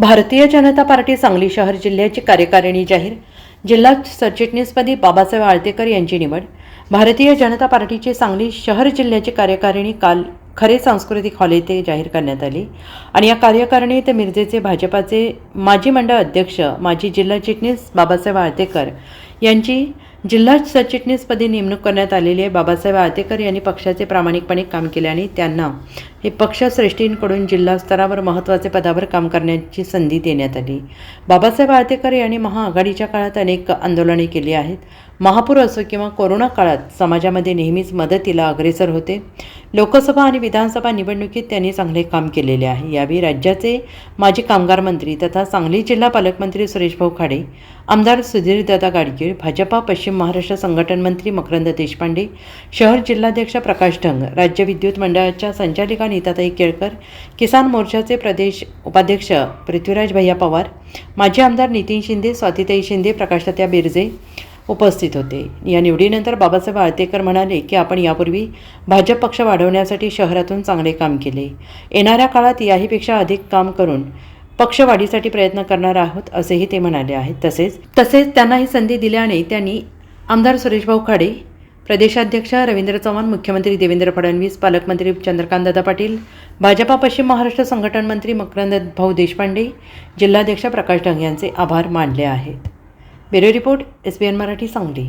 Bharatiya Janata party Sangli शहर जिल्ह्याची कार्यकारिणी जाहीर. जिल्हा सरचिटणीसपदी बाबासाहेब आळतेकर यांची निवड. भारतीय जनता पार्टीची सांगली शहर जिल्ह्याची कार्यकारिणी काल खरे सांस्कृतिक हॉल येथे जाहीर करण्यात आली. आणि या कार्यकारिणीत मिरजेचे भाजपाचे माजी मंडळ अध्यक्ष माजी जिल्हा चिटणीस बाबासाहेब आळतेकर यांची जिल्हा सरचिटणीसपदी नेमणूक करण्यात आलेली आहे. बाबासाहेब आळतेकर यांनी पक्षाचे प्रामाणिकपणे काम केले आणि त्यांना हे पक्षश्रेष्ठींकडून जिल्हा स्तरावर महत्त्वाचे पदावर काम करण्याची संधी देण्यात आली. बाबासाहेब आळतेकर यांनी महाआघाडीच्या काळात अनेक आंदोलने केली आहेत. महापूर असो किंवा कोरोना काळात समाजामध्ये नेहमीच मदतीला अग्रेसर होते. लोकसभा आणि विधानसभा निवडणुकीत त्यांनी चांगले काम केलेले आहे. यावेळी राज्याचे माजी कामगार मंत्री तथा सांगली जिल्हा पालकमंत्री सुरेशभाऊ खाडे आमदार सुधीरदादा गाडगीळ भाजपा पश्चिम महाराष्ट्र संघटन मंत्री मकरंद देशपांडे शहर जिल्हाध्यक्ष प्रकाश ढंग राज्य विद्युत मंडळाच्या संचालिका नीताताई केळकर किसान मोर्चाचे प्रदेश उपाध्यक्ष पृथ्वीराज भैया पवार माजी आमदार नितीन शिंदे स्वातीताई शिंदे प्रकाशतात्या बिरजे उपस्थित होते. या निवडीनंतर बाबासाहेब आळतेकर म्हणाले की आपण यापूर्वी भाजप पक्ष वाढवण्यासाठी शहरातून चांगले काम केले. येणाऱ्या काळात याहीपेक्षा अधिक काम करून पक्षवाढीसाठी प्रयत्न करणार आहोत असेही ते म्हणाले आहेत. तसेच तसेच त्यांना ही संधी दिल्याने त्यांनी आमदार सुरेशभाऊ खाडे प्रदेशाध्यक्ष रवींद्र चव्हाण मुख्यमंत्री देवेंद्र फडणवीस पालकमंत्री चंद्रकांतदादा पाटील भाजपा पश्चिम महाराष्ट्र संघटन मंत्री मकरंद भाऊ देशपांडे जिल्हाध्यक्ष प्रकाश ढंग यांचे आभार मानले आहेत. Bureau report S B N Marathi Sangli.